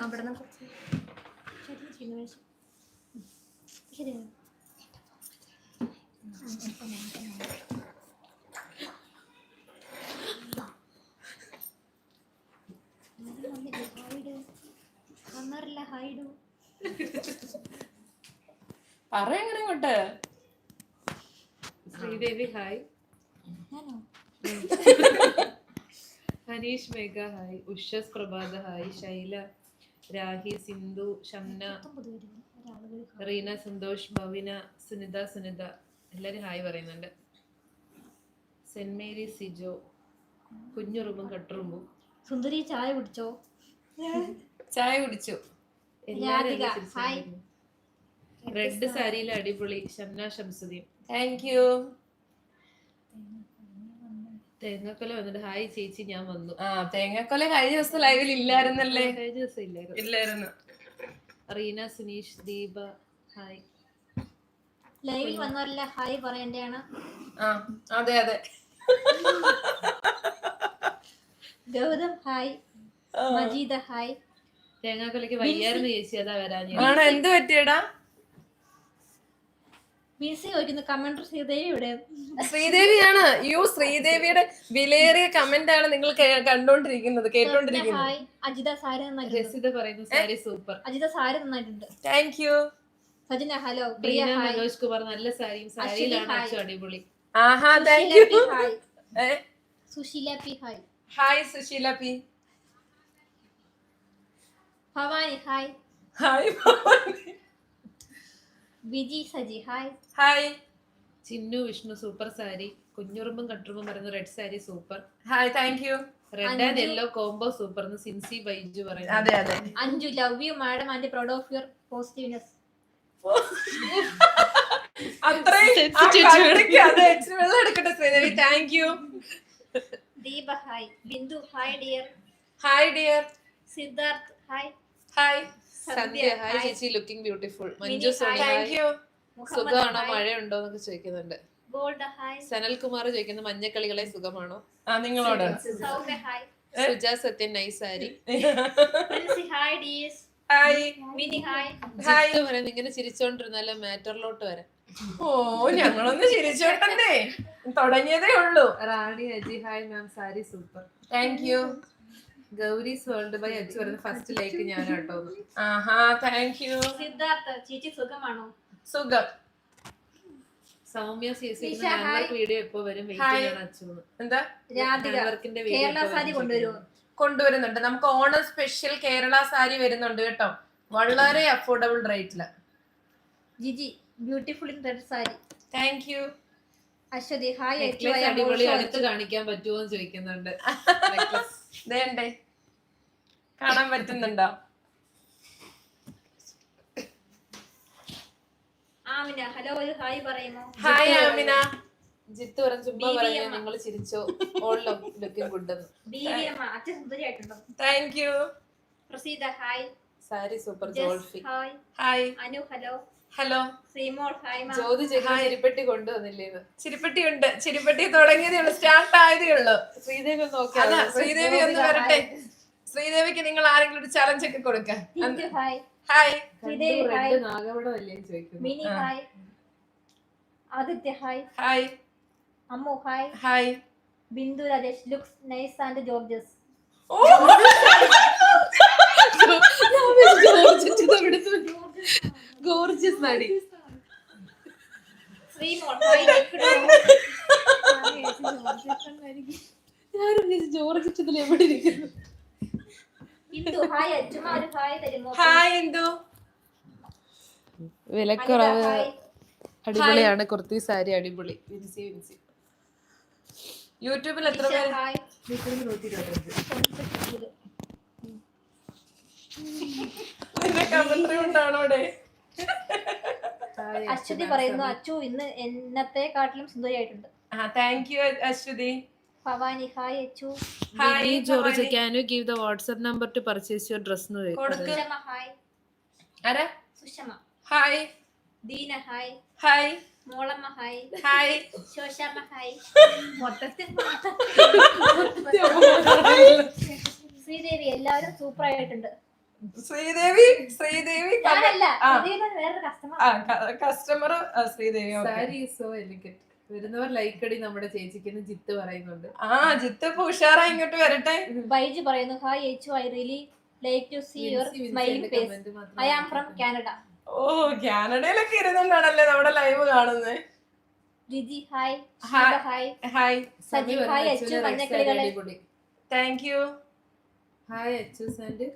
അവിടെ നിന്ന് കുറച്ച് വന്നറില്ല ഹൈഡു പറ എങ്ങനെ ഇങ്ങോട്ട്? Hi Hanish Megha hi Ushas Prabhata hi Shaila Rahi Sindhu Shamna Reena Santhosh Bhavina Sunitha Sunitha എല്ലാരും ഹായ് പറയുന്നുണ്ട്. സെന്റ് മേരി സിജോ കുഞ്ഞുറുമ്പും കട്ടുറുമ്പും സുന്ദരി ചായ കുടിച്ചോ? ചായ കുടിച്ചു. റെഡ് സാരിയിലെ അടിപൊളി ഷംന ഷംസുദ്ദീൻ. താങ്ക് യു തേങ്ങക്കൊല വന്നിട്ട് ഹായ് ചേച്ചി ഞാൻ വന്നു. ആ തേങ്ങക്കൊല കഴിഞ്ഞ ദിവസം ലൈവിൽ ഇല്ലായിരുന്നല്ലേ? കഴിഞ്ഞ ദിവസം ഇല്ലായിരുന്നു. ഇല്ലായിരുന്നു. റീന സുനീഷ് ദീപ ഹായ്. ലൈവിൽ വന്നവരല്ല ഹായ് പറയേണ്ടതാണ്. ആ അതെ അതെ. ഗൗതം ഹായ്. മജീദ ഹായ്. തേങ്ങാക്കൊലയ്ക്ക് വയ്യായിരുന്നു ചേച്ചി അതാ വരാൻ ആണോ എന്ത് പറ്റിയടാ? ബിൻസി ചോദിക്കുന്നു കമന്റർ ശ്രീദേവി ഇവിടെ ശ്രീദേവിയാണ്. യു ശ്രീദേവിയുടെ വിലയേറിയ കമന്റ് ആണ് നിങ്ങൾ കണ്ടോണ്ടിരിക്കുന്നത് കേട്ടോണ്ടിരിക്കുന്നത്. ഹായ് അജിത സാരി നന്നായിട്ടുണ്ട്. പറയുന്നു സാരി സൂപ്പർ. അജിത സാരി നന്നായിട്ടുണ്ട്. Thank you Sajina hello Priya hi. Manoj Kumar നല്ല സാരിയും സാരിയിലാണ് അടിപൊളി. ആഹാ thank you hi. Susheela P hi. Hi Susheela P. Bhavani hi. Hi Viji Saji. Hi hi Chinnu Vishnu super sari. കുഞ്ഞുറുമ്പും കട്ടുറുമ്പും പറയുന്നു red sari super hi thank you red and. Yellow combo super എന്ന് സിൻസി ബൈജു പറയുന്നു. അതെ അതെ. Anju love you madam and proud of your positiveness അത്രയും ആ കണ്ടിക്ക് അത് ഇച്ചിരി വെള്ളം എടുക്കട്ടെ Sreedevi. Thank you Deepa hi Bindu hi dear hi dear Siddharth hi hi Sandhya. Hi ചേച്ചി. ലുക്കിംഗ് ബ്യൂട്ടിഫുൾ മഞ്ജു സുഖമാണോ? മഴയുണ്ടോ എന്നൊക്കെ ചോദിക്കുന്നുണ്ട്. സനൽകുമാർ ചോദിക്കുന്നു മഞ്ഞക്കളികളെ സുഖമാണോ? ആ നിങ്ങളോട്. സുജ സത്യൻ നൈസ് പറയുന്നു ഇങ്ങനെ ചിരിച്ചോണ്ടിരുന്നാലോ മാറ്ററിലോട്ട് വരാം. ഓ ഞങ്ങളൊന്ന് ചിരിച്ചോട്ടണ്ടേ തുടങ്ങിയതേ ഉള്ളൂ. Rani Aji hi ma'am sari super thank you Gauri's world bye Achu വരുന്ന first like ഞാനാട്ടോ. Aaha thank you Siddhartha ചേച്ചി സുഖമാണോ? സുഖം. സൗമ്യ വീഡിയോ എപ്പോ വരും. വെയിറ്റ് ആണ് അച്ചു. എന്താ? കേരള സാരി കൊണ്ടുവരുമോ കൊണ്ടുവരുന്നുണ്ട്. നമുക്ക് ഓണർ സ്പെഷ്യൽ കേരള സാരി വരുന്നുണ്ട് കേട്ടോ. വളരെ അഫോർഡബിൾ റേറ്റിൽ Jiji beautiful in red sari. Thank you Aswathi hi അടിപൊളി അടുത്ത് കാണിക്കാൻ പറ്റുമോ എന്ന് ചോദിക്കുന്നുണ്ട്. വേണ്ടേ കാണാൻ പറ്റുന്നുണ്ടോ? ആമിന ഹലോ ഒരു ഹായ് പറയുമോ? ഹായ് ആമിന. ജിത്തു പറഞ്ഞു ചുമ്മാ പറഞ്ഞു നിങ്ങൾ ചിരിച്ചോ. ഓൾ ലുക്കിംഗ് ഗുഡ് എന്ന്. ബീവി അമ്മ അച്ഛൻ സുന്ദരിയായിട്ടുണ്ടോ? Thank you Praseetha hi. Sari super Jolfy. Hi. Hi Anu hello. Hello. Jyothi ചിരിപ്പെട്ടി കൊണ്ടുവന്നില്ലേ ചിരിപ്പെട്ടി ഉണ്ട് ചിരിപ്പെട്ടി തുടങ്ങിയതേ ഉള്ളൂ സ്റ്റാർട്ട് ആയതേ ഉള്ളൂ. ശ്രീദേവി ഒന്ന് ശ്രീദേവി ഒന്ന് വരട്ടെ. ശ്രീദേവിക്ക് നിങ്ങൾ ആരെങ്കിലും ഒരു ചലഞ്ച് ഒക്കെ കൊടുക്കാം. Hi. Adithya hi. Hi. Ammu hi. Hi. Bindu Rajesh looks nice and gorgeous. Oh! Gorgeous നടി. ഞാനും ജോർജ് ചിത്രത്തിൽ എവിടെ ഇരിക്കുന്നു? ഹായ് ഇന്ദു. വിലക്കുറവ്. അടിപൊളിയാണ്. കുർത്തി സാരി അടിപൊളി. വിൻസി വിൻസി. യൂട്യൂബിൽ എത്ര പേര്? കമന്ററി ഉണ്ടാണോ അശ്വതി പറയുന്നു അച്ചു ഇന്ന് എന്നത്തെ എന്നത്തെക്കാട്ടിലും സുന്ദരിയായിട്ടുണ്ട്. ആ thank you Aswathi. Bhavani hi Achu. Hi George. Can you give the WhatsApp number to purchase your dress കൊടുക്ക്. സുഷമ ഹായ് ആരാ? Sushama. Hi Deena hi hi Mollamma hi hi Shoshamma hi മൊത്തത്തിൽ ശ്രീദേവി എല്ലാവരും സൂപ്പർ ആയിട്ടുണ്ട്. ശ്രീദേവി ശ്രീദേവി കസ്റ്റമർ കസ്റ്റമർ ശ്രീദേവി വരുന്നവർ like അടി നമ്മുടെ ചേച്ചിക്ക് ജിത്ത് പറയുന്നുണ്ട്. ആ ജിത്ത് ഇപ്പൊ ഉഷാറായി ഇങ്ങോട്ട് വരട്ടെ. ബൈജു പറയുന്നു hi Echu I really like to see your smiling face I am from Canada ഓ കാനഡയിലൊക്കെ ഇരുന്നുകൊണ്ടാണല്ലേ നമ്മുടെ ലൈവ് കാണുന്നത് Jiji hi hi. Hi Sajeev പറഞ്ഞു, ഹായ് ഏച്ചു അച്ചു മഞ്ഞക്കിളികളെ താങ്ക് യു ഹായ് ഏച്ചു കിളിക്കൂട്ടം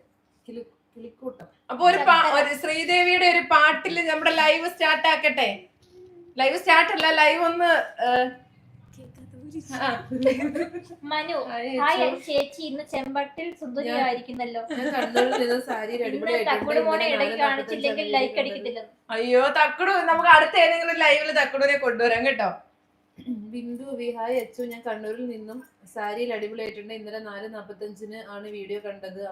അപ്പൊ ഒരു പാ- ഒരു ശ്രീദേവിയുടെ ഒരു പാട്ടിൽ നമ്മുടെ ലൈവ് സ്റ്റാർട്ട് ആക്കട്ടെ ലൈവ് സ്റ്റാർട്ട് അല്ല ലൈവ് ഒന്ന് മനു ഹായ് ചേച്ചി ഇന്ന് ചെമ്പട്ടിൽ സുന്ദരിയായിരിക്കുന്നല്ലോ ഇടയ്ക്ക് കാണിച്ചില്ലെങ്കിൽ ലൈക്ക് അടിക്കത്തില്ല. അയ്യോ തക്കുടു നമുക്ക് അടുത്ത ഏതെങ്കിലും ലൈവിൽ തക്കുടൂരെ കൊണ്ടുവരാം കേട്ടോ. ബിന്ദു വിഹായ് അച്ചു ഞാൻ കണ്ണൂരിൽ നിന്നും സാരിയിൽ അടിപൊളിയായിട്ടുണ്ട്. ഇന്നലെ നാല് നാപ്പത്തഞ്ചിന് ആണ് വീഡിയോ കണ്ടത്.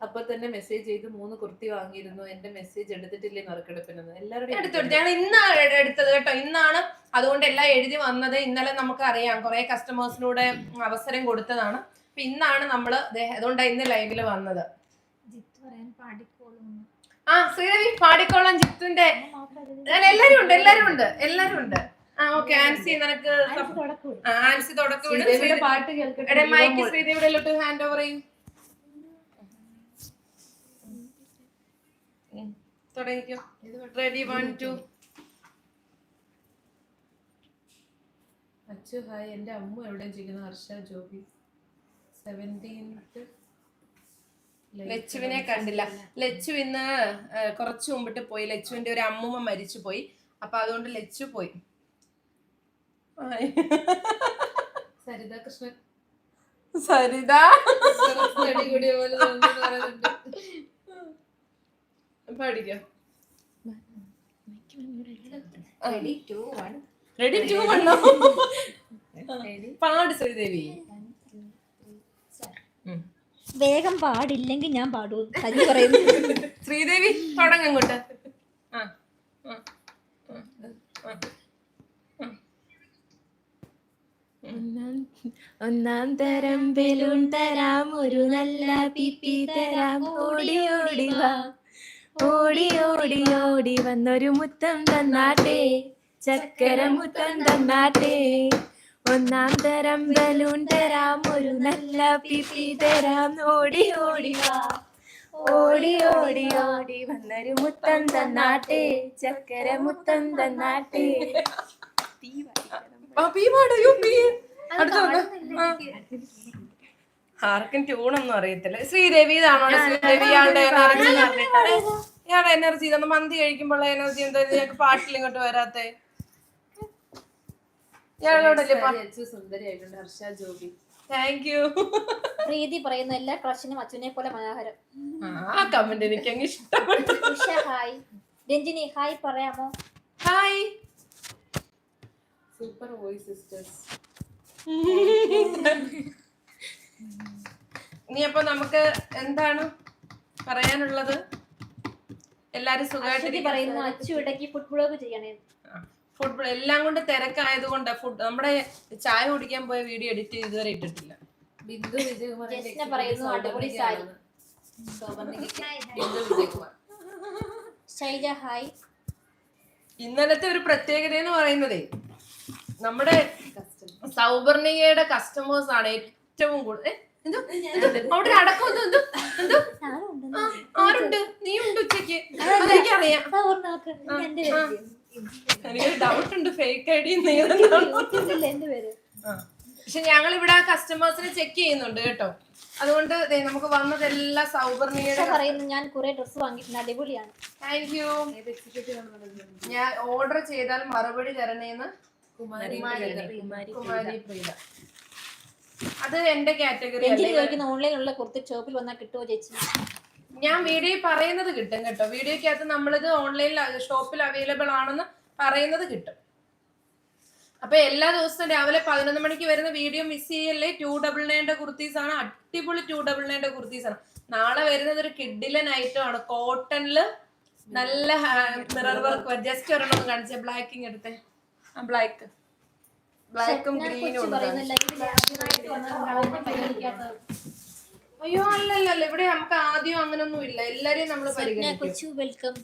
അപ്പ- തന്നെ മെസ്സേജ് ചെയ്ത് മൂന്ന് കുർത്തി വാങ്ങിയിരുന്നു. എന്റെ മെസ്സേജ് എടുത്തിട്ടില്ലേ നറുക്കെടുപ്പിനെന്ന്? എല്ലാവരുടെയും എടുത്തു ഞാൻ ഇന്നാണ് എടുത്തത് കേട്ടോ. ഇന്നാണ് അതുകൊണ്ട് എല്ലാം എഴുതി വന്നത്. ഇന്നലെ നമുക്ക് അറിയാം കുറെ കസ്റ്റമേഴ്സിനൂടെ അവസരം കൊടുത്തതാണ്. അപ്പൊ ഇന്നാണ് നമ്മൾ ദേ അതുകൊണ്ടാണ് ഇന്ന് ലൈവിൽ വന്നത്. ജിത്ത് പറയാൻ പാടിക്കോളും ആ ശ്രീദേവി പാടിക്കോളാം ജിത്തുന്റെ ഞാൻ എല്ലാരും ഉണ്ട് എല്ലാരും ഉണ്ട് എല്ലാരും ഉണ്ട്. ആ ഓക്കെ ആൻസി നിനക്ക് ആൻസി തുടക്കം. ശ്രീദേവിയുടെ ശ്രീദേവി- പാട്ട് കേൾക്കട്ടെ. എടേ മൈക്ക്. ശ്രീദേവിയുടെ ഹാൻഡ് ഓവർ ചെയ്യും. തുടങ്ങിക്കോ. Ready one two Achu hi. എന്റെ അമ്മ എവിടെ ചെയ്യുന്നു ഹർഷ ജോബി. സെവന്റീൻത്ത് ലച്ചുവിനെ കണ്ടില്ല. ലച്ചു ഇന്ന് കുറച്ചു മുമ്പിട്ട് പോയി. ലച്ചുവിന്റെ ഒരു അമ്മൂമ്മ മരിച്ചു പോയി. അപ്പൊ അതുകൊണ്ട് ലച്ചു പോയി. സരിത കൃഷ്ണൻ. സരിത. റെഡി ടു വണ്ണോ? പാട് ശ്രീദേവി. വേഗം പാടില്ലെങ്കിൽ ഞാൻ പാടൂ. പറയുന്നു. ശ്രീദേവി തുടങ്ങോട്ട് ആ. ഒന്നാം തരം ബലൂൺ തരാം ഒരു നല്ല പിപ്പി തരാം ഓടി ഓടി വാ. ഓടി ഓടി ഓടി വന്നൊരു മുത്തം തന്നാട്ടെ. ചക്കര മുത്തം തന്നാട്ടെ. ഒന്നാം തരം ബലൂൺ തരാം ഒരു നല്ല പിപ്പി തരാം. ഓടി ഓടി വാ. ഓടി ഓടി ഓടി വന്നൊരു മുത്തം തന്നാട്ടെ. ചക്കര മുത്തം തന്നാട്ടെ. അടുത്ത. ആർക്കും ട്യൂണൊന്നും അറിയത്തില്ല. ശ്രീദേവി ഇതാണോ? ശ്രീദേവി ഇയാളുടെ എനർജി ഇയാളുടെ എനർജി ഇതാണ് മന്തി കഴിക്കുമ്പോഴുള്ള എനർജി എന്താ ഞങ്ങൾക്ക് പാട്ടിൽ ഇങ്ങോട്ട് വരാത്തെ. ഇയാളോടല്ലേ സാരി അച്ചു സുന്ദരിയായിട്ടുണ്ട്. ഹർഷ ജോബി. താങ്ക് യു പ്രീതി പറയുന്ന എല്ലാ ക്രഷിനും അച്ഛനെ പോലെ മനോഹരം. ആ കമന്റ് എനിക്ക് അങ്ങ് ഇഷ്ടപ്പെട്ടു. ഉഷ ഹായ് രഞ്ജിനി ഹായ് പറയാമോ? ഹായ് സൂപ്പർ വോയിസ് സിസ്റ്റേഴ്സ് ഇനി അപ്പൊ നമുക്ക് എന്താണ് പറയാനുള്ളത്? എല്ലാരും സുഖമായിട്ട് പറയുന്നു അച്ചു ഇടയ്ക്ക് ഫുഡ് ബ്ലോഗ് ചെയ്യണേ. ഫുട്ബോൾ എല്ലാം കൊണ്ട് തിരക്കായത് കൊണ്ട് ഫുഡ് നമ്മുടെ ചായ കുടിക്കാൻ പോയ വീഡിയോ എഡിറ്റ് ഇതുവരെ ഇട്ടിട്ടില്ല. ബിന്ദു വിജയകുമാർ എന്റെ പറയുന്നു, അടിപൊളി സാരി. ഹായ് ഇന്നലത്തെ ഒരു പ്രത്യേകത എന്ന് പറയുന്നതേ നമ്മുടെ കസ്റ്റമർ സൗവർണികയുടെ കസ്റ്റമേഴ്സ് ആണ് ഏറ്റവും കൂടുതൽ എന്തോ? അവിടെ ഒരു അടക്കം എന്തോ? എന്തോ? എന്തോ? ആ, ആരുണ്ട്? നീ ഉണ്ട് ഉച്ചയ്ക്ക് അതെനിക്കറിയാം. എന്റെ ആ. എനിക്കൊരു ഡൗട്ട് ഉണ്ട്. ഫേക്ക് ഐ ഡി പക്ഷെ ഞങ്ങൾ ഇവിടെ കസ്റ്റമേഴ്സിനെ ചെക്ക് ചെയ്യുന്നുണ്ട് കേട്ടോ. അതുകൊണ്ട് ദേ നമുക്ക് വന്നതെല്ലാം ഉഷ സൗവർണികയുടെ പറയുന്നു ഞാൻ കുറെ ഡ്രസ്സ് വാങ്ങിയിട്ടുണ്ട്. അടിപൊളിയാണ്. താങ്ക് യു ഞാൻ ഓർഡർ ചെയ്താൽ മറുപടി തരണേന്ന് കുമാരി കുമാരി പ്രീത അത് എന്റെ കാറ്റഗറി അല്ല ചോദിക്കുന്ന ഓൺലൈനുള്ള കുർത്തി ഷോപ്പിൽ വന്നാൽ കിട്ടുമോ ചേച്ചി? ഞാൻ വീഡിയോ പറയുന്നത് കിട്ടും കേട്ടോ. വീഡിയോക്കകത്ത് നമ്മളിത് ഓൺലൈനിൽ ഷോപ്പിൽ അവൈലബിൾ ആണെന്ന് പറയുന്നത് കിട്ടും. അപ്പൊ എല്ലാ ദിവസവും രാവിലെ പതിനൊന്ന് മണിക്ക് വരുന്ന വീഡിയോ മിസ് ചെയ്യല്ലേ? ടു ഡബിൾ നയന്റെ കുർത്തീസ് ആണ്. അടിപൊളി ടു ഡബിൾ നയന്റെ കുർത്തീസ് ആണ്. നാളെ വരുന്നത് ഒരു കിഡിലൻ ഐറ്റം ആണ്. കോട്ടണിൽ നല്ല മിറർ വർക്ക് ജസ്റ്റ് ഒരെണ്ണം കാണിച്ചേ. ബ്ലാക്കിങ് എടുത്തേ ബ്ലാക്ക് ബ്ലാക്കും ഗ്രീനും അയ്യോ അല്ലല്ല അല്ല അല്ല ഇവിടെ നമുക്ക് ആദ്യം അങ്ങനൊന്നും ഇല്ല. എല്ലാരെയും നമ്മൾ പരിഗണിക്കും. വെൽക്കം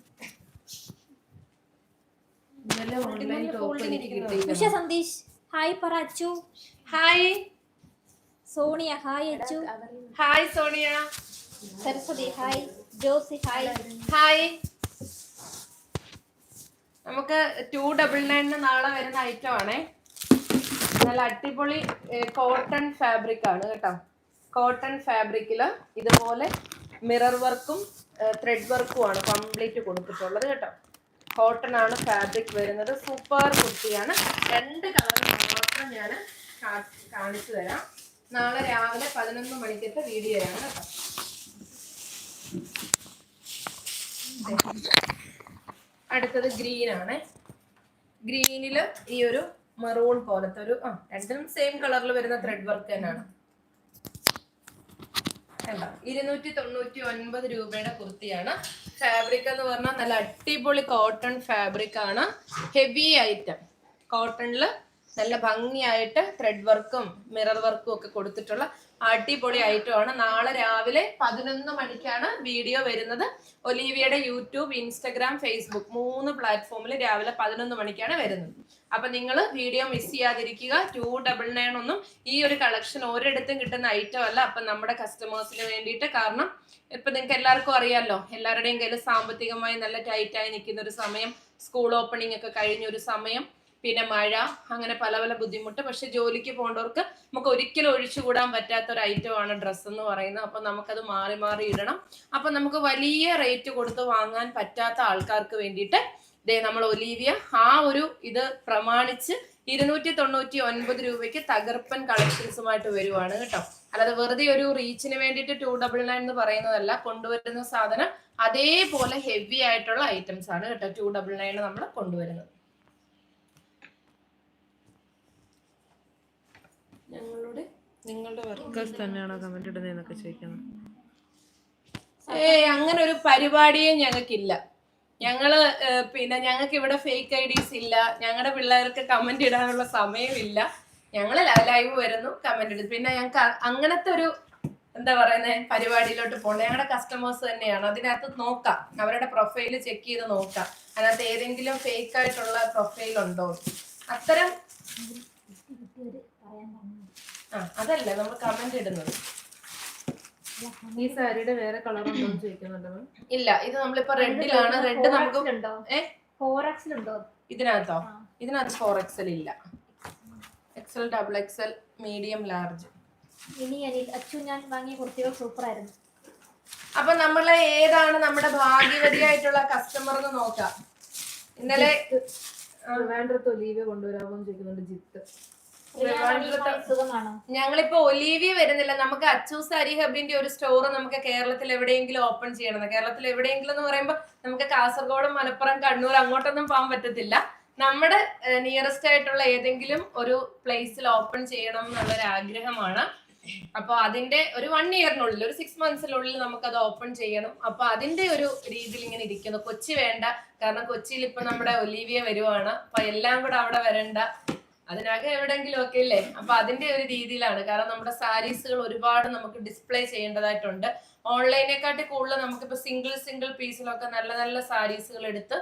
ഉഷ സന്ദേശ് ഹായ് പറ Achu. Hi Sonia hi Achu. Hi Sonia. Saraswathi hi Josy hi hi നമുക്ക് ടു ഡബിൾ നയനിന് നാളെ വരുന്ന ഐറ്റം ആണേ. നല്ല അടിപൊളി കോട്ടൺ ഫാബ്രിക് ആണ് കേട്ടോ. കോട്ടൺ ഫാബ്രിക്കിൽ ഇതുപോലെ മിറർ വർക്കും ത്രെഡ് വർക്കും ആണ് കംപ്ലീറ്റ് കൊടുത്തിട്ടുള്ളത് കേട്ടോ. കോട്ടൺ ആണ് ഫാബ്രിക് വരുന്നത്. സൂപ്പർ കുർത്തിയാണ് രണ്ട് കളർ മാത്രം ഞാൻ കാണിച്ചു തരാം. നാളെ രാവിലെ പതിനൊന്ന് മണിക്കത്തെ വീഡിയോ ആണ് കേട്ടോ. അടുത്തത് ഗ്രീൻ ആണ്. ഗ്രീനിൽ ഈ ഒരു മെറൂൺ പോലത്തെ ഒരു ആ രണ്ടും സെയിം കളറിൽ വരുന്ന ത്രെഡ് വർക്ക് തന്നെയാണ്. കണ്ടോ? ഇരുന്നൂറ്റി തൊണ്ണൂറ്റി ഒൻപത് രൂപയുടെ കുർത്തിയാണ്. ഫാബ്രിക് എന്ന് പറഞ്ഞാൽ നല്ല അടിപൊളി കോട്ടൺ ഫാബ്രിക് ആണ്. ഹെവി ഐറ്റം കോട്ടണിൽ നല്ല ഭംഗിയായിട്ട് ത്രെഡ് വർക്കും മിറർ വർക്കും ഒക്കെ കൊടുത്തിട്ടുള്ള അടിപൊളി ഐറ്റമാണ് നാളെ രാവിലെ പതിനൊന്ന് മണിക്കാണ് വീഡിയോ വരുന്നത്. ഒലീവിയയുടെ യൂട്യൂബ് ഇൻസ്റ്റഗ്രാം ഫേസ്ബുക്ക് മൂന്ന് പ്ലാറ്റ്ഫോമിൽ രാവിലെ പതിനൊന്ന് മണിക്കാണ് വരുന്നത്. അപ്പൊ നിങ്ങൾ വീഡിയോ മിസ് ചെയ്യാതിരിക്കുക. ടു ഡബിൾ നയൻ ഒന്നും ഈ ഒരു കളക്ഷൻ ഒരിടത്തും കിട്ടുന്ന ഐറ്റം അല്ല. അപ്പൊ നമ്മുടെ കസ്റ്റമേഴ്സിന് വേണ്ടിയിട്ട് കാരണം ഇപ്പൊ നിങ്ങൾക്ക് എല്ലാവർക്കും അറിയാമല്ലോ എല്ലാവരുടെയും കയ്യിൽ സാമ്പത്തികമായി നല്ല ടൈറ്റായി നിൽക്കുന്ന ഒരു സമയം സ്കൂൾ ഓപ്പണിംഗ് ഒക്കെ കഴിഞ്ഞ ഒരു സമയം പിന്നെ മഴ അങ്ങനെ പല പല ബുദ്ധിമുട്ട്. പക്ഷെ ജോലിക്ക് പോകേണ്ടവർക്ക് നമുക്ക് ഒരിക്കലും ഒഴിച്ചുകൂടാൻ പറ്റാത്ത ഒരു ഐറ്റം ആണ് ഡ്രസ്സ് എന്ന് പറയുന്നത്. അപ്പൊ നമുക്കത് മാറി മാറി ഇടണം. അപ്പൊ നമുക്ക് വലിയ റേറ്റ് കൊടുത്ത് വാങ്ങാൻ പറ്റാത്ത ആൾക്കാർക്ക് വേണ്ടിയിട്ട് ദേ നമ്മൾ ഒലീവിയ ആ ഒരു ഇത് പ്രമാണിച്ച് ഇരുന്നൂറ്റി തൊണ്ണൂറ്റി ഒൻപത് രൂപയ്ക്ക് തകർപ്പൻ കളക്ഷൻസുമായിട്ട് വരുവാണ് കേട്ടോ. അല്ലാതെ വെറുതെ ഒരു റീച്ചിന് വേണ്ടിയിട്ട് ടു ഡബിൾ നയൻ എന്ന് പറയുന്നതല്ല കൊണ്ടുവരുന്ന സാധനം അതേപോലെ ഹെവി ആയിട്ടുള്ള ഐറ്റംസ് ആണ് കേട്ടോ ടു ഡബിൾ നയൻ നമ്മൾ കൊണ്ടുവരുന്നത്. ഞങ്ങളുടെ നിങ്ങളുടെ വർക്കേഴ്സ് തന്നെയാണോ കമന്റ് ഇടുന്നതെന്നൊക്കെ ചോദിക്കുന്നത്. ഏയ് അങ്ങനെ ഒരു പരിപാടിയും ഞങ്ങൾക്കില്ല. ഞങ്ങൾ പിന്നെ ഞങ്ങൾക്ക് ഇവിടെ ഫേക്ക് ഐ ഡീസ് ഇല്ല. ഞങ്ങളുടെ പിള്ളേർക്ക് കമന്റ് ഇടാനുള്ള സമയമില്ല ഞങ്ങൾ ലൈവ് വരുന്നു കമന്റ് ഇടും പിന്നെ ഞങ്ങൾക്ക് അങ്ങനത്തെ ഒരു എന്താ പറയുന്നേ പരിപാടിയിലോട്ട് പോകണം ഞങ്ങളുടെ കസ്റ്റമേഴ്സ് തന്നെയാണ്. അതിനകത്ത് നോക്കാം. അവരുടെ പ്രൊഫൈൽ ചെക്ക് ചെയ്ത് നോക്കാം. അതിനകത്ത് ഏതെങ്കിലും ഫേക്ക് ആയിട്ടുള്ള പ്രൊഫൈൽ ഉണ്ടോ? അത്തരം ആ അതല്ല നമ്മൾ കമന്റ് ഇടുന്നത്. ഈ സാരിയുടെ വേറെ കളർ ഉണ്ടോ എന്ന് ചോദിക്കുന്നുണ്ട് ഇല്ല ഇത് നമ്മളിപ്പോ റെഡിലാണ് റെഡ് നമുക്ക് ഉണ്ടോ? ഫോർ എക്സിലുണ്ടോ ഇതിനകത്തോ. ഇതിനകത്ത് ഫോർ എക്സൽ ഇല്ല. XL double XL medium large ഇനി അച്ചു ഞാൻ വാങ്ങിയ കുർത്തികൾ സൂപ്പർ ആയിരുന്നു. അപ്പൊ നമ്മളെ ഏതാണ് നമ്മുടെ ഭാഗ്യവതിയായിട്ടുള്ള കസ്റ്റമർ എന്ന് നോക്കാം. ഇന്നലെ വേണ്ടത്ത് ഒലീവ കൊണ്ടുവരാമോ ചോദിക്കുന്നുണ്ട് ജിത്ത്. ഞങ്ങളിപ്പോ ഒലീവിയ വരുന്നില്ല. നമുക്ക് അച്ചൂസ് അരി ഹബിന്റെ ഒരു സ്റ്റോർ നമുക്ക് കേരളത്തിൽ എവിടെയെങ്കിലും ഓപ്പൺ ചെയ്യണം. കേരളത്തിൽ എവിടെയെങ്കിലും എന്ന് പറയുമ്പോൾ നമുക്ക് കാസർഗോഡ് മലപ്പുറം കണ്ണൂർ അങ്ങോട്ടൊന്നും പോകാൻ പറ്റത്തില്ല. നമ്മുടെ നിയറസ്റ്റ് ആയിട്ടുള്ള ഏതെങ്കിലും ഒരു പ്ലേസിൽ ഓപ്പൺ ചെയ്യണം എന്നുള്ളൊരു ആഗ്രഹമാണ്. അപ്പൊ അതിന്റെ ഒരു വൺ ഇയറിനുള്ളിൽ ഒരു സിക്സ് മന്ത്സിനുള്ളിൽ നമുക്ക് അത് ഓപ്പൺ ചെയ്യണം. അപ്പൊ അതിന്റെ ഒരു രീതിയിൽ ഇങ്ങനെ ഇരിക്കുന്നു. കൊച്ചി വേണ്ട. കാരണം കൊച്ചിയിൽ ഇപ്പൊ നമ്മുടെ ഒലീവിയ വരുവാണ്. അപ്പൊ എല്ലാം കൂടെ അവിടെ വരണ്ട. അതിനകം എവിടെങ്കിലും ഒക്കെ ഇല്ലേ? അപ്പൊ അതിന്റെ ഒരു രീതിയിലാണ്. കാരണം നമ്മുടെ സാരീസുകൾ ഒരുപാട് നമുക്ക് ഡിസ്പ്ലേ ചെയ്യേണ്ടതായിട്ടുണ്ട്. ഓൺലൈനെക്കാട്ടി കൂടുതൽ നമുക്കിപ്പോ സിംഗിൾ സിംഗിൾ പീസിലൊക്കെ നല്ല നല്ല സാരീസുകൾ എടുത്ത്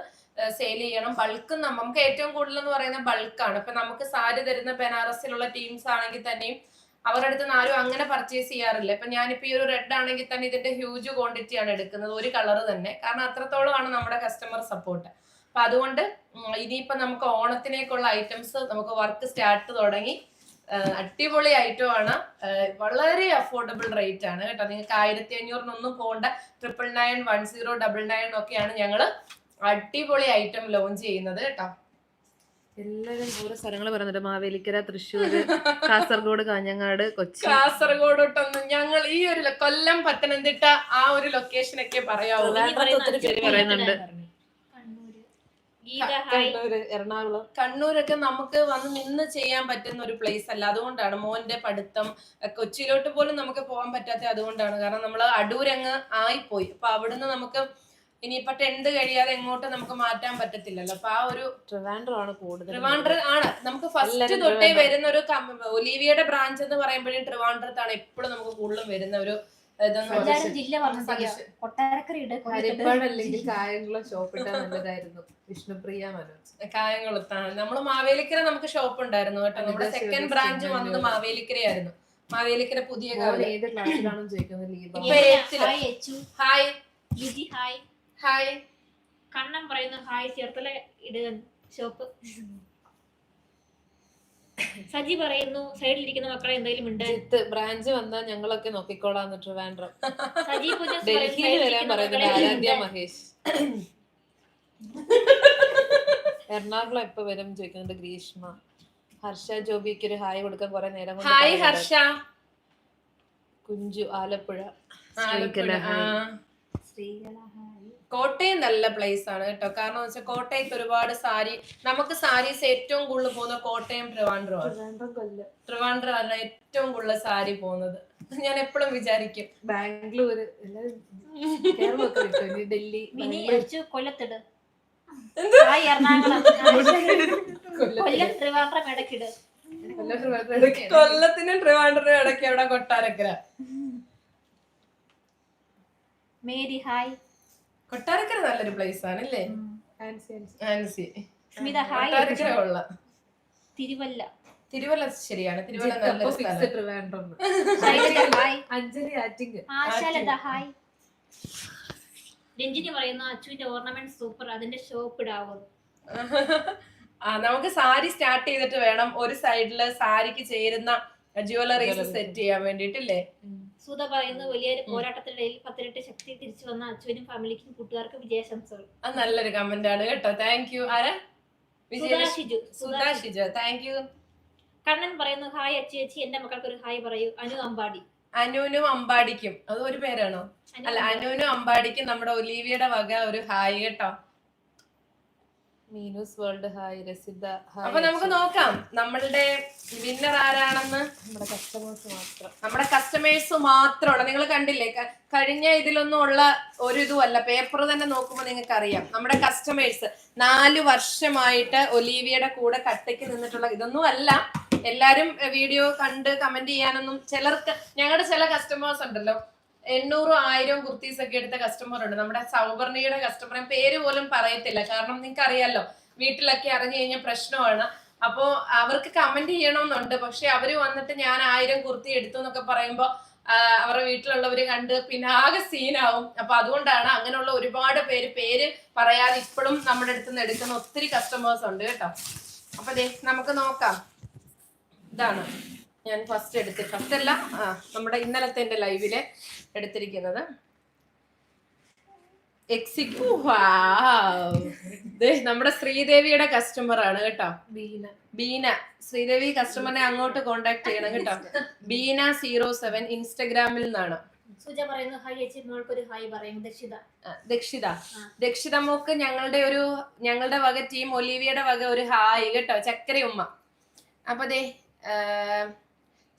സെയിൽ ചെയ്യണം. ബൾക്ക് നമുക്ക് ഏറ്റവും കൂടുതൽ എന്ന് പറയുന്ന ബൾക്കാണ് ഇപ്പൊ നമുക്ക് സാരി തരുന്ന ബനാറസിലുള്ള ടീംസ് ആണെങ്കിൽ തന്നെയും അവരുടെ അടുത്ത് ആരും അങ്ങനെ പർച്ചേസ് ചെയ്യാറില്ല. ഇപ്പൊ ഞാനിപ്പോ ഈ ഒരു റെഡ് ആണെങ്കിൽ തന്നെ ഇതിന്റെ ഹ്യൂജ് ക്വാണ്ടിറ്റി ആണ് എടുക്കുന്നത്. ഒരു കളർ തന്നെ. കാരണം അത്രത്തോളമാണ് നമ്മുടെ കസ്റ്റമർ സപ്പോർട്ട് അപ്പൊ അതുകൊണ്ട് ഇനിയിപ്പോ നമുക്ക് ഓണത്തിനേക്കുള്ള ഐറ്റംസ് നമുക്ക് വർക്ക് സ്റ്റാർട്ട് തുടങ്ങി. അടിപൊളി ഐറ്റം ആണ്. വളരെ അഫോർഡബിൾ റേറ്റ് ആണ് കേട്ടോ. നിങ്ങൾക്ക് ആയിരത്തി അഞ്ഞൂറിനൊന്നും പോകേണ്ട triple nine one zero double nine ഒക്കെയാണ് ഞങ്ങൾ അടിപൊളി ഐറ്റം ലോഞ്ച് ചെയ്യുന്നത് കേട്ടോ. എല്ലാവരും ഓരോ സ്ഥലങ്ങൾ പറഞ്ഞിട്ട് മാവേലിക്കര തൃശ്ശൂര് കാസർഗോഡ് കാഞ്ഞങ്ങാട് കൊച്ചി. കാസർഗോഡോട്ടൊന്നും ഞങ്ങൾ ഈ ഒരു കൊല്ലം പത്തനംതിട്ട ആ ഒരു ലൊക്കേഷൻ ഒക്കെ പറയാവൂ. ട്രിവാൻഡ്രത്ത് ഒത്തിരി പറയുന്നുണ്ട്. കണ്ണൂര് എറണാകുളം. കണ്ണൂരൊക്കെ നമുക്ക് വന്ന് നിന്ന് ചെയ്യാൻ പറ്റുന്ന ഒരു പ്ലേസ് അല്ല. അതുകൊണ്ടാണ് മോന്റെ പഠിത്തം കൊച്ചിയിലോട്ട് പോലും നമുക്ക് പോകാൻ പറ്റാത്ത അതുകൊണ്ടാണ്. കാരണം നമ്മൾ അടൂരങ്ങ് ആയിപ്പോയി. അപ്പൊ അവിടുന്ന് നമുക്ക് ഇനിയിപ്പോ ടെൻത്ത് കഴിയാതെ എങ്ങോട്ട് നമുക്ക് മാറ്റാൻ പറ്റത്തില്ലല്ലോ. അപ്പൊ ആ ഒരു ട്രിവാൻഡ്രം ആണ് കൂടുതൽ ട്രിവാൻഡ്രം ആണ്. നമുക്ക് ഫസ്റ്റ് തൊട്ടേ വരുന്ന ഒരു ഒലീവിയുടെ ഒലീവിയയുടെ ബ്രാഞ്ച് എന്ന് പറയുമ്പോഴേ ട്രിവാൻഡ്രത്താണ് എപ്പോഴും നമുക്ക് കൂടുതലും വരുന്ന ഒരു. ജില്ല ഹരിപ്പാട് അല്ലെങ്കിൽ കായംകുളം ഷോപ്പ് ഇട്ടാൽ നല്ലതായിരുന്നു. വിഷ്ണുപ്രിയ മനോജ്. കായംകുളത്താണ് നമ്മൾ മാവേലിക്കര നമുക്ക് ഷോപ്പ് ഉണ്ടായിരുന്നു കേട്ടോ. നമ്മുടെ സെക്കൻഡ് ബ്രാഞ്ച് വന്നത്. മാവേലിക്കരയായിരുന്നു. മാവേലിക്കര പുതിയ ഏത് ക്ലാസ്സിലാണെന്ന് ചോദിക്കുന്നത് hi hi Liji hi hi Kannan പറയുന്നു ഹായ് ചേർത്തല ഇടുക ഷോപ്പ് സജി പറയുന്നു സൈഡിലിരിക്കുന്ന മക്കളെ എന്തെങ്കിലും ഉണ്ട്? ജിത്ത് ബ്രാഞ്ച് വന്നാൽ ഞങ്ങളൊക്കെ നോക്കിക്കോളാം ട്രിവാൻഡ്രം സജി പൂജ ഡൽഹിയിൽ വരാൻ ആരാധ്യ മഹേഷ്. എറണാകുളം എപ്പോ വരും ചോദിക്കുന്നുണ്ട് ഗ്രീഷ്മ? ഹർഷ ജോബിക്ക് ഒരു ഹായ് കൊടുക്കാൻ കുറെ നേരം കൊണ്ട് ഹായ്. ഹർഷ. കുഞ്ചു ആലപ്പുഴ. ആലപ്പുഴ. ഹായ്. സ്ത്രീകള ഹായ്. കോട്ടയം നല്ല പ്ലേസ് ആണ് കേട്ടോ. കാരണം എന്ന് വെച്ചാൽ കോട്ടയത്ത് ഒരുപാട് സാരി നമുക്ക് സാരീസ് ഏറ്റവും കൂടുതൽ പോകുന്ന കോട്ടയം ട്രിവാൻഡ്രമാണ്. ട്രിവാൻഡ്രം കൊല്ലം ആണ് ഏറ്റവും കൂടുതൽ സാരി പോകുന്നത്. ഞാൻ എപ്പോഴും വിചാരിക്കും. ബാംഗ്ലൂര്. ഡൽഹി കൊല്ലത്തിട്. എറണാകുളം. കൊല്ലം ട്രിവാൻഡ്രം ഇടക്കിട്. കൊല്ലത്തിനും ട്രിവാൻഡ്രം ഇടയ്ക്ക്. എവിടെ കൊട്ടാരക്കര. Mary hi. കൊട്ടാരക്കര നല്ലൊരു പ്ലേസ് ആണ് അല്ലേ ആൻസി, സ്മിത ഹായ് കൊട്ടാരക്കര ഉള്ള തിരുവല്ല. തിരുവല്ല ശരിയാണ്. തിരുവല്ല നല്ലൊരു fix സ്ഥലം. ശൈലജ ഹായ് അഞ്ജലി ആറ്റിങ് ആശാലത ഹായ് രഞ്ജിനി പറയുന്നു അച്ചുവിന്റെ ഓർണമെന്റ് സൂപ്പർ അതിന്റെ ഷോപ്പ് ഇടാവോ? ആ നമുക്ക് സാരി സ്റ്റാർട്ട് ചെയ്തിട്ട് വേണം ഒരു സൈഡിൽ സാരിക്ക് ചേരുന്ന ജ്വല്ലറീസ് സെറ്റ് ചെയ്യാൻ വേണ്ടിട്ടില്ലേ സുധ പറയുന്ന വലിയൊരു പോരാട്ടത്തിനിടയിൽ പത്തിരട്ട് ശക്തി തിരിച്ചു വന്ന അച്ഛനും ഫാമിലിക്കും കൂട്ടുകാർക്കും വിജയാശംസകൾ അത് നല്ലൊരു കമന്റ് ആണ് കേട്ടോ. താങ്ക് യു ആരാ? സുധാ വിജയലക്ഷ്മി ഷിജു. സുധാ ഷിജോ. താങ്ക് യു കണ്ണൻ പറയുന്നു ഹായ് അച്ചു അച്ചി എന്റെ മക്കൾക്ക് ഒരു ഹായ് പറയൂ. അനു അമ്പാടി. അനുവിനും അമ്പാടിക്കും. അത് ഒരു പേരാണോ? അല്ല. അനുവിനും അമ്പാടിക്കും നമ്മുടെ ഒലീവിയുടെ വക ഒരു ഹായ് കേട്ടോ. മീനൂസ് വേൾഡ് ഹായ് രസിത അപ്പൊ നമുക്ക് നോക്കാം നമ്മളുടെ വിന്നർ ആരാണെന്ന്? നമ്മുടെ കസ്റ്റമേഴ്സ് മാത്രം. നമ്മുടെ കസ്റ്റമേഴ്സ് മാത്രമാണ്. നിങ്ങൾ കണ്ടില്ലേ കഴിഞ്ഞ ഇതിലൊന്നും ഉള്ള ഒരു ഇതുമല്ല പേപ്പർ തന്നെ നോക്കുമ്പോൾ നിങ്ങൾക്ക് അറിയാം നമ്മുടെ കസ്റ്റമേഴ്സ് നാല് വർഷമായിട്ട് ഒലീവിയുടെ കൂടെ കട്ടയ്ക്ക് നിന്നിട്ടുള്ള ഇതൊന്നും അല്ല എല്ലാരും വീഡിയോ കണ്ട് കമന്റ് ചെയ്യാനൊന്നും ചിലർക്ക് ഞങ്ങളുടെ ചില കസ്റ്റമേഴ്സ് ഉണ്ടല്ലോ. എണ്ണൂറും ആയിരം കുർത്തീസ് ഒക്കെ എടുത്ത കസ്റ്റമർ ഉണ്ട്. നമ്മുടെ സൗവർണിയുടെ കസ്റ്റമർ പേര് പോലും പറയത്തില്ല. കാരണം നിങ്ങൾക്ക് അറിയാലോ വീട്ടിലൊക്കെ അറിഞ്ഞു കഴിഞ്ഞാൽ പ്രശ്നമാണ്. അപ്പോ അവർക്ക് കമന്റ് ചെയ്യണമെന്നുണ്ട്. പക്ഷെ അവർ വന്നിട്ട് ഞാൻ ആയിരം കുർത്തി എടുത്തു എന്നൊക്കെ പറയുമ്പോൾ അവരുടെ വീട്ടിലുള്ളവര് കണ്ട് പിന്നെ ആകെ സീനാവും അപ്പൊ അതുകൊണ്ടാണ് അങ്ങനെയുള്ള ഒരുപാട് പേര് പേര് പറയാതെ ഇപ്പോഴും നമ്മുടെ അടുത്ത് നിന്ന് എടുക്കുന്ന ഒത്തിരി കസ്റ്റമേഴ്സ് ഉണ്ട് കേട്ടോ. അപ്പൊ ദേ നമുക്ക് നോക്കാം. ഇതാണ് ഞാൻ ഫസ്റ്റ് എടുത്ത് ഫസ്റ്റ് അല്ല നമ്മുടെ ഇന്നലത്തെ എന്റെ ലൈവിൽ എടുത്തിരിക്കുന്നത്. എക്സിക്യൂ നമ്മുടെ ശ്രീദേവിയുടെ കസ്റ്റമർ ആണ് കേട്ടോ. ബീന. ബീന. ശ്രീദേവി കസ്റ്റമറിനെ അങ്ങോട്ട് കോണ്ടാക്ട് ചെയ്യണം കേട്ടോ. ബീന സീറോ സെവൻ ഇൻസ്റ്റഗ്രാമിൽ നിന്നാണ്. സുജ പറയുന്നു ഒരു പറയും. ദക്ഷിത. ദക്ഷിത. ദക്ഷിത മോക്ക് ഞങ്ങളുടെ ഒരു ഞങ്ങളുടെ വക ടീം ഒലീവിയുടെ വക ഒരു ഹായ് കേട്ടോ. ചക്കര ഉമ്മ അപ്പൊ ദേ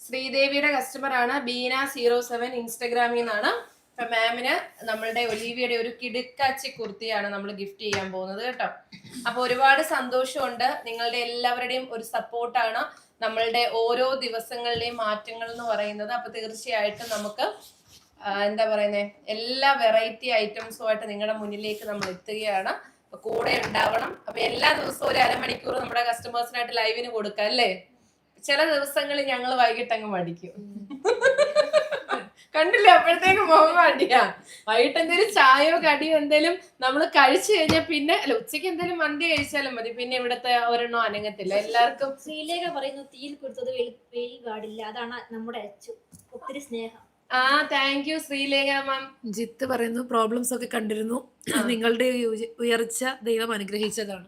ശ്രീദേവിയുടെ കസ്റ്റമർ ആണ് ബീന സീറോ സെവൻ ഇൻസ്റ്റഗ്രാമിൽ നിന്നാണ്. അപ്പൊ മാമിന് നമ്മളുടെ ഒലീവിയുടെ ഒരു കിടുക്കാച്ചി കുർത്തിയാണ് നമ്മൾ ഗിഫ്റ്റ് ചെയ്യാൻ പോകുന്നത് കേട്ടോ. അപ്പൊ ഒരുപാട് സന്തോഷമുണ്ട്. നിങ്ങളുടെ എല്ലാവരുടെയും ഒരു സപ്പോർട്ടാണ് നമ്മളുടെ ഓരോ ദിവസങ്ങളിലെയും മാറ്റങ്ങൾ എന്ന് പറയുന്നത്. അപ്പൊ തീർച്ചയായിട്ടും നമുക്ക് എന്താ പറയുന്നേ എല്ലാ വെറൈറ്റി ഐറ്റംസുമായിട്ട് നിങ്ങളുടെ മുന്നിലേക്ക് നമ്മൾ എത്തുകയാണ്. കൂടെ ഉണ്ടാവണം. അപ്പൊ എല്ലാ ദിവസവും ഒരു അരമണിക്കൂർ നമ്മുടെ കസ്റ്റമേഴ്സിനായിട്ട് ലൈവിന് കൊടുക്കാം അല്ലേ? ചില ദിവസങ്ങളിൽ ഞങ്ങൾ വൈകിട്ട് അങ്ങ് മടിക്കും കണ്ടില്ല? അപ്പോഴത്തേക്ക് മുഖം മടിയാ വൈകിട്ട് എന്തെങ്കിലും ചായയോ കടിയോ എന്തെങ്കിലും നമ്മൾ കഴിച്ചു കഴിഞ്ഞാൽ പിന്നെ അല്ല ഉച്ചയ്ക്ക് എന്തെങ്കിലും മന്തി കഴിച്ചാലും മതി. പിന്നെ ഇവിടത്തെ ഒരെണ്ണം അനങ്ങത്തില്ല. എല്ലാവർക്കും ശ്രീലേഖ പറയുന്നു തീയിൽ കൊടുത്തത് വെയിൽ പാടില്ല അതാണ് നമ്മുടെ അച്ചു ഒത്തിരി സ്നേഹം. ആ thank you Sreelekha ma'am Jith പറയുന്നു പ്രോബ്ലംസ് ഒക്കെ കണ്ടിരുന്നു. നിങ്ങളുടെ ഉയർച്ച ദൈവം അനുഗ്രഹിച്ചതാണ്.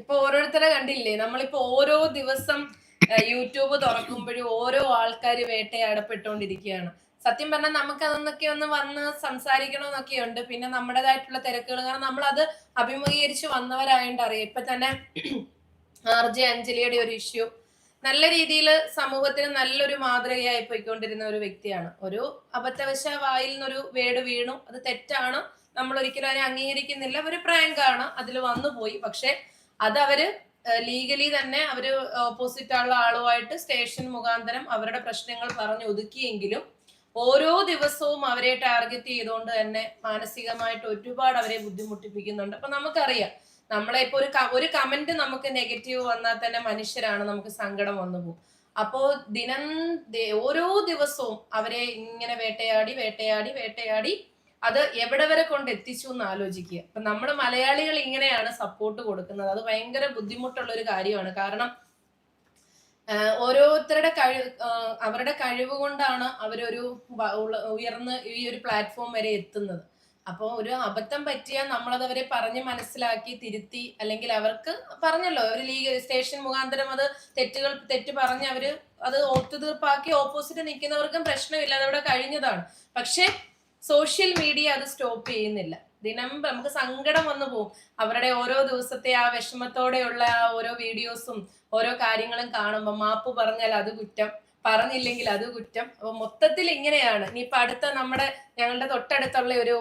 ഇപ്പൊ ഓരോരുത്തരെ കണ്ടില്ലേ? നമ്മളിപ്പോ ഓരോ ദിവസം യൂട്യൂബ് തുറക്കുമ്പോഴും ഓരോ ആൾക്കാർ വേട്ടയാടപ്പെട്ടുകൊണ്ടിരിക്കുകയാണ്. സത്യം പറഞ്ഞാൽ നമുക്ക് അതൊന്നൊക്കെ ഒന്ന് വന്ന് സംസാരിക്കണമെന്നൊക്കെ ഉണ്ട് പിന്നെ നമ്മുടേതായിട്ടുള്ള തിരക്കുകൾ. കാരണം നമ്മൾ അത് അഭിമുഖീകരിച്ച് വന്നവരായോണ്ട് അറിയാം. ഇപ്പൊ തന്നെ ആർ ജെ അഞ്ജലിയുടെ ഒരു ഇഷ്യൂ. നല്ല രീതിയിൽ സമൂഹത്തിന് നല്ലൊരു മാതൃകയായി പോയിക്കൊണ്ടിരുന്ന ഒരു വ്യക്തിയാണ്. ഒരു അബദ്ധവശ വായിൽ നിന്നൊരു വേട് വീണു. അത് തെറ്റാണ്. നമ്മൾ ഒരിക്കലും അതിനെ അംഗീകരിക്കുന്നില്ല. ഒരു പ്രാങ്ക് ആണ്. അതിൽ വന്നു പോയി പക്ഷെ അത് അവർ ലീഗലി തന്നെ അവർ ഓപ്പോസിറ്റ് ഉള്ള ആളുമായിട്ട് സ്റ്റേഷൻ മുഖാന്തരം അവരുടെ പ്രശ്നങ്ങൾ പറഞ്ഞു ഒതുക്കിയെങ്കിലും ഓരോ ദിവസവും അവരെ ടാർഗറ്റ് ചെയ്തുകൊണ്ട് തന്നെ മാനസികമായിട്ട് ഒരുപാട് അവരെ ബുദ്ധിമുട്ടിപ്പിക്കുന്നുണ്ട്. അപ്പൊ നമുക്കറിയാം നമ്മളെ ഇപ്പൊ ഒരു ഒരു കമന്റ് നമുക്ക് നെഗറ്റീവ് വന്നാൽ തന്നെ മനുഷ്യരാണ് നമുക്ക് സങ്കടം വന്നു പോകും. അപ്പോ ദിനം ഓരോ ദിവസവും അവരെ ഇങ്ങനെ വേട്ടയാടി വേട്ടയാടി വേട്ടയാടി അത് എവിടെ വരെ കൊണ്ട് എത്തിച്ചു എന്ന് ആലോചിക്കുക. അപ്പൊ നമ്മുടെ മലയാളികൾ ഇങ്ങനെയാണ് സപ്പോർട്ട് കൊടുക്കുന്നത്. അത് ഭയങ്കര ബുദ്ധിമുട്ടുള്ള ഒരു കാര്യമാണ്. കാരണം ഓരോരുത്തരുടെ കഴിവ് അവരുടെ കഴിവ് കൊണ്ടാണ് അവരൊരു ഉയർന്ന് ഈ ഒരു പ്ലാറ്റ്ഫോം വരെ എത്തുന്നത്. അപ്പോൾ ഒരു അബദ്ധം പറ്റിയാൽ നമ്മളത് അവരെ പറഞ്ഞ് മനസ്സിലാക്കി തിരുത്തി അല്ലെങ്കിൽ അവർക്ക് പറഞ്ഞല്ലോ ഒരു ലീഗ് സ്റ്റേഷൻ മുഖാന്തരം അത് തെറ്റുകൾ തെറ്റ് പറഞ്ഞ് അവർ അത് ഒത്തുതീർപ്പാക്കി ഓപ്പോസിറ്റ് നിൽക്കുന്നവർക്കും പ്രശ്നമില്ല. അതവിടെ കഴിഞ്ഞതാണ്. പക്ഷെ സോഷ്യൽ മീഡിയ അത് സ്റ്റോപ്പ് ചെയ്യുന്നില്ല. ദിനം നമുക്ക് സങ്കടം വന്നു പോകും അവരുടെ ഓരോ ദിവസത്തെ ആ വിഷമത്തോടെയുള്ള ആ ഓരോ വീഡിയോസും ഓരോ കാര്യങ്ങളും കാണുമ്പോൾ മാപ്പ് പറഞ്ഞാൽ അത് കുറ്റം പറഞ്ഞില്ലെങ്കിൽ അത് കുറ്റം. അപ്പൊ മൊത്തത്തിൽ ഇങ്ങനെയാണ്. ഇനിയിപ്പൊ അടുത്ത നമ്മുടെ ഞങ്ങളുടെ തൊട്ടടുത്തുള്ള ഒരു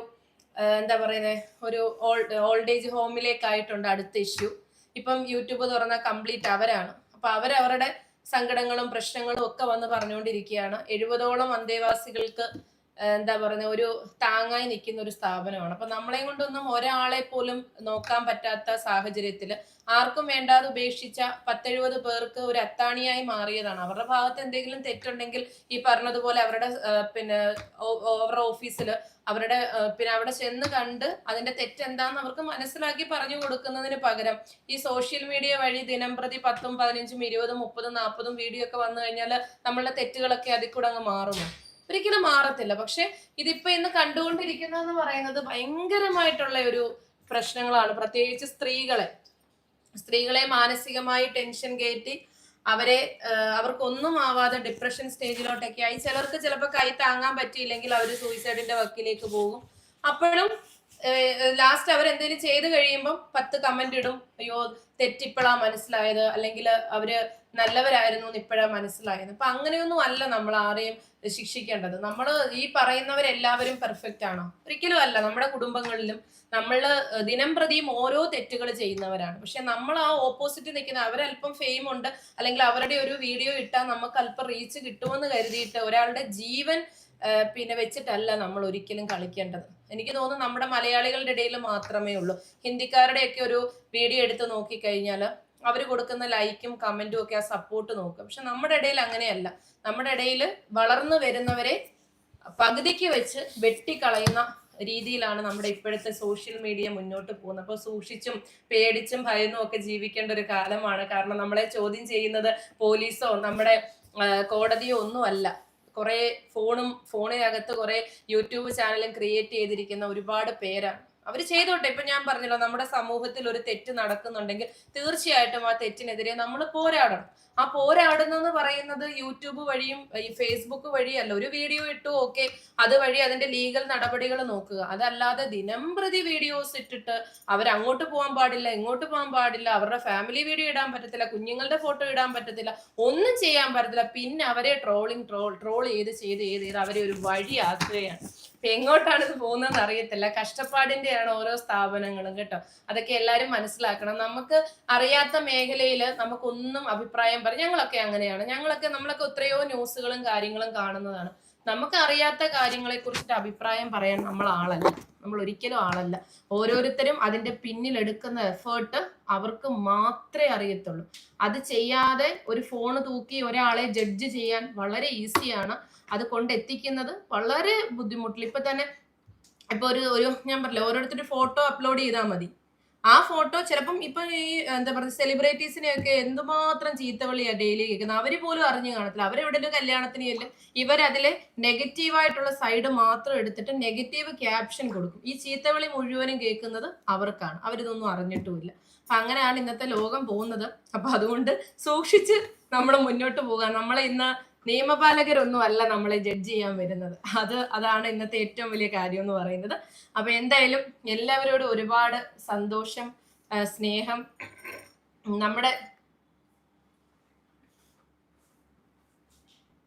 എന്താ പറയുന്നത് ഒരു ഓൾഡ് ഓൾഡ് ഏജ് ഹോമിലേക്കായിട്ടുണ്ട് അടുത്ത ഇഷ്യൂ ഇപ്പം യൂട്യൂബ് തുറന്ന കംപ്ലീറ്റ് അവരാണ്. അപ്പൊ അവരവരുടെ സങ്കടങ്ങളും പ്രശ്നങ്ങളും ഒക്കെ വന്ന് പറഞ്ഞുകൊണ്ടിരിക്കുകയാണ്. എഴുപതോളം അന്തേവാസികൾക്ക് എന്താ പറയുക ഒരു താങ്ങായി നിൽക്കുന്ന ഒരു സ്ഥാപനമാണ്. അപ്പൊ നമ്മളെ കൊണ്ടൊന്നും ഒരാളെ പോലും നോക്കാൻ പറ്റാത്ത സാഹചര്യത്തിൽ ആർക്കും വേണ്ടാതെ ഉപേക്ഷിച്ച പത്തെഴുപത് പേർക്ക് ഒരു അത്താണിയായി മാറിയതാണ്. അവരുടെ ഭാഗത്ത് എന്തെങ്കിലും തെറ്റുണ്ടെങ്കിൽ ഈ പറഞ്ഞതുപോലെ അവരുടെ പിന്നെ അവരുടെ ഓഫീസിൽ അവരുടെ പിന്നെ അവിടെ ചെന്ന് കണ്ട് അതിന്റെ തെറ്റെന്താന്ന് അവർക്ക് മനസ്സിലാക്കി പറഞ്ഞു കൊടുക്കുന്നതിന് പകരം ഈ സോഷ്യൽ മീഡിയ വഴി ദിനം പ്രതി പത്തും പതിനഞ്ചും ഇരുപതും മുപ്പതും നാൽപ്പതും വീഡിയോ ഒക്കെ വന്നു കഴിഞ്ഞാൽ നമ്മളുടെ തെറ്റുകളൊക്കെ അതിൽ കൂടെ അങ്ങ് മാറുമോ ഒരിക്കലും മാറത്തില്ല. പക്ഷെ ഇതിപ്പോ ഇന്ന് കണ്ടുകൊണ്ടിരിക്കുന്നതെന്ന് പറയുന്നത് ഭയങ്കരമായിട്ടുള്ള ഒരു പ്രശ്നങ്ങളാണ്. പ്രത്യേകിച്ച് സ്ത്രീകളെ. സ്ത്രീകളെ മാനസികമായി ടെൻഷൻ കയറ്റി അവരെ അവർക്കൊന്നും ആവാതെ ഡിപ്രഷൻ സ്റ്റേജിലോട്ടൊക്കെ ആയി. ചിലർക്ക് ചിലപ്പോൾ കൈ താങ്ങാൻ പറ്റിയില്ലെങ്കിൽ അവർ സൂയിസൈഡിന്റെ വക്കിലേക്ക് പോകും. അപ്പോഴും ലാസ്റ്റ് അവർ എന്തെങ്കിലും ചെയ്ത് കഴിയുമ്പം പത്ത് കമന്റ് ഇടും. അയ്യോ തെറ്റിപ്പോഴാ മനസ്സിലായത്. അല്ലെങ്കിൽ അവർ നല്ലവരായിരുന്നു എന്ന് ഇപ്പോഴാണ് മനസ്സിലായത്. അപ്പൊ അങ്ങനെയൊന്നും അല്ല നമ്മൾ ആരെയും ശിക്ഷിക്കേണ്ടത്. നമ്മൾ ഈ പറയുന്നവരെല്ലാവരും പെർഫെക്റ്റ് ആണോ? ഒരിക്കലും അല്ല. നമ്മുടെ കുടുംബങ്ങളിലും നമ്മൾ ദിനം പ്രതിയും ഓരോ തെറ്റുകൾ ചെയ്യുന്നവരാണ്. പക്ഷെ നമ്മൾ ആ ഓപ്പോസിറ്റ് നിൽക്കുന്ന അവരല്പം ഫെയിം ഉണ്ട്. അല്ലെങ്കിൽ അവരുടെ ഒരു വീഡിയോ ഇട്ടാൽ നമുക്ക് അല്പം റീച്ച് കിട്ടുമെന്ന് കരുതിയിട്ട് ഒരാളുടെ ജീവൻ പിന്നെ വെച്ചിട്ടല്ല നമ്മൾ ഒരിക്കലും കളിക്കേണ്ടത്. എനിക്ക് തോന്നുന്നു നമ്മുടെ മലയാളികളുടെ ഇടയിൽ മാത്രമേ ഉള്ളൂ. ഹിന്ദിക്കാരുടെയൊക്കെ ഒരു വീഡിയോ എടുത്ത് നോക്കിക്കഴിഞ്ഞാൽ അവർ കൊടുക്കുന്ന ലൈക്കും കമന്റും ഒക്കെ ആ സപ്പോർട്ട് നോക്കും പക്ഷെ നമ്മുടെ ഇടയിൽ അങ്ങനെയല്ല. നമ്മുടെ ഇടയിൽ വളർന്നു വരുന്നവരെ പകുതിക്ക് വെച്ച് വെട്ടിക്കളയുന്ന രീതിയിലാണ് നമ്മുടെ ഇപ്പോഴത്തെ സോഷ്യൽ മീഡിയ മുന്നോട്ട് പോകുന്നത്. അപ്പോൾ സൂക്ഷിച്ചും പേടിച്ചും ഭയന്നും ഒക്കെ ജീവിക്കേണ്ട ഒരു കാലമാണ്. കാരണം നമ്മളെ ചോദ്യം ചെയ്യുന്നത് പോലീസോ നമ്മുടെ കോടതിയോ ഒന്നുമല്ല കുറേ ഫോണും ഫോണിനകത്ത് കുറേ യൂട്യൂബ് ചാനലും ക്രിയേറ്റ് ചെയ്തിരിക്കുന്ന ഒരുപാട് പേരാണ്. അവർ ചെയ്തോട്ടെ. ഇപ്പൊ ഞാൻ പറഞ്ഞല്ലോ നമ്മുടെ സമൂഹത്തിൽ ഒരു തെറ്റ് നടക്കുന്നുണ്ടെങ്കിൽ തീർച്ചയായിട്ടും ആ തെറ്റിനെതിരെ നമ്മൾ പോരാടണം. ആ പോരാടുന്നെന്ന് പറയുന്നത് യൂട്യൂബ് വഴിയും ഈ ഫേസ്ബുക്ക് വഴിയല്ല. ഒരു വീഡിയോ ഇട്ടു ഓക്കെ അതുവഴി അതിന്റെ ലീഗൽ നടപടികൾ നോക്കുക. അതല്ലാതെ ദിനം പ്രതി വീഡിയോസ് ഇട്ടിട്ട് അവർ അങ്ങോട്ട് പോകാൻ പാടില്ല ഇങ്ങോട്ട് പോകാൻ പാടില്ല അവരുടെ ഫാമിലി വീഡിയോ ഇടാൻ പറ്റത്തില്ല കുഞ്ഞുങ്ങളുടെ ഫോട്ടോ ഇടാൻ പറ്റത്തില്ല ഒന്നും ചെയ്യാൻ പറ്റത്തില്ല. പിന്നെ അവരെ ട്രോളിങ് ട്രോൾ ട്രോൾ ചെയ്ത് ചെയ്ത് ചെയ്ത് ചെയ്ത് അവരെ ഒരു വഴിയാക്കുകയാണ് എങ്ങോട്ടാണ് ഇത് പോകുന്നതെന്ന് അറിയത്തില്ല കഷ്ടപ്പാടിന്റെയാണ് ഓരോ സ്ഥാപനങ്ങളും കേട്ടോ. അതൊക്കെ എല്ലാരും മനസ്സിലാക്കണം. നമുക്ക് അറിയാത്ത മേഖലയിൽ നമുക്കൊന്നും അഭിപ്രായം പറയും ഞങ്ങളൊക്കെ അങ്ങനെയാണ്. ഞങ്ങളൊക്കെ നമ്മളൊക്കെ എത്രയോ ന്യൂസുകളും കാര്യങ്ങളും കാണുന്നതാണ്. നമുക്ക് അറിയാത്ത കാര്യങ്ങളെ കുറിച്ചിട്ട് അഭിപ്രായം പറയാൻ നമ്മൾ ആളല്ല നമ്മൾ ഒരിക്കലും ആളല്ല. ഓരോരുത്തരും അതിന്റെ പിന്നിൽ എടുക്കുന്ന എഫേർട്ട് അവർക്ക് മാത്രമേ അറിയത്തുള്ളൂ. അത് ചെയ്യാതെ ഒരു ഫോൺ തൂക്കി ഒരാളെ ജഡ്ജ് ചെയ്യാൻ വളരെ ഈസിയാണ് അത് കൊണ്ടെത്തിക്കുന്നത് വളരെ ബുദ്ധിമുട്ടില്ല ഇപ്പൊ തന്നെ ഇപ്പൊ ഒരു ഒരു ഞാൻ പറഞ്ഞില്ല ഓരോരുത്തരും ഫോട്ടോ അപ്ലോഡ് ചെയ്താൽ മതി. ആ ഫോട്ടോ ചിലപ്പം ഇപ്പൊ ഈ എന്താ പറയുക സെലിബ്രിറ്റീസിനെയൊക്കെ എന്തുമാത്രം ചീത്തവിളിയാ ഡെയിലി കേൾക്കുന്നത്? അവർ പോലും അറിഞ്ഞു കാണത്തില്ല. അവരെവിടെ ഒരു കല്യാണത്തിന് ചെല്ലും ഇവരതിലെ നെഗറ്റീവായിട്ടുള്ള സൈഡ് മാത്രം എടുത്തിട്ട് നെഗറ്റീവ് ക്യാപ്ഷൻ കൊടുക്കും. ഈ ചീത്തവിളി മുഴുവനും കേൾക്കുന്നത് അവർക്കാണ്. അവരിതൊന്നും അറിഞ്ഞിട്ടുമില്ല. അപ്പൊ അങ്ങനെയാണ് ഇന്നത്തെ ലോകം പോകുന്നത്. അപ്പൊ അതുകൊണ്ട് സൂക്ഷിച്ച് നമ്മൾ മുന്നോട്ട് പോകാം. നമ്മളെ ഇന്ന് നിയമപാലകരൊന്നും അല്ല നമ്മളെ ജഡ്ജ് ചെയ്യാൻ വരുന്നത്. അത് അതാണ് ഇന്നത്തെ ഏറ്റവും വലിയ കാര്യം എന്ന് പറയുന്നത്. അപ്പൊ എന്തായാലും എല്ലാവരോടും ഒരുപാട് സന്തോഷം സ്നേഹം. നമ്മുടെ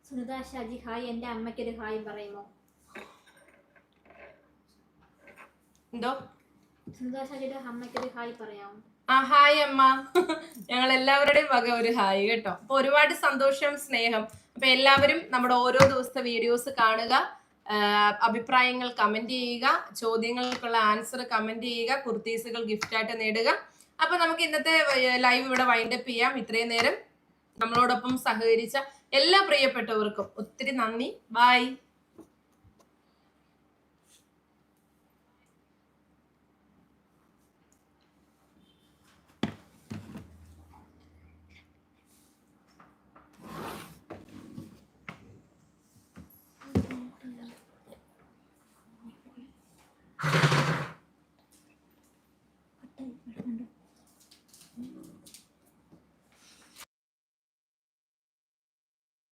സുനിത ഷാജി ഹായ്. എന്റെ അമ്മയ്ക്കൊരു ഹായ് പറയുമോ? എന്തോ? സുന്ദാശാജിയുടെ അമ്മയ്ക്ക് ഒരു ഹായ് പറയാമോ? ആ ഹായ് അമ്മ. ഞങ്ങൾ എല്ലാവരുടെയും വക ഒരു ഹായ് കേട്ടോ. അപ്പൊ ഒരുപാട് സന്തോഷം സ്നേഹം. അപ്പൊ എല്ലാവരും നമ്മുടെ ഓരോ ദിവസത്തെ വീഡിയോസ് കാണുക അഭിപ്രായങ്ങൾ കമന്റ് ചെയ്യുക ചോദ്യങ്ങൾക്കുള്ള ആൻസർ കമന്റ് ചെയ്യുക കുർത്തീസുകൾ ഗിഫ്റ്റ് ആയിട്ട് നേടുക. അപ്പൊ നമുക്ക് ഇന്നത്തെ ലൈവ് ഇവിടെ വൈൻഡപ്പ് ചെയ്യാം. ഇത്രയും നേരം നമ്മളോടൊപ്പം സഹകരിച്ച എല്ലാ പ്രിയപ്പെട്ടവർക്കും ഒത്തിരി നന്ദി. ബൈ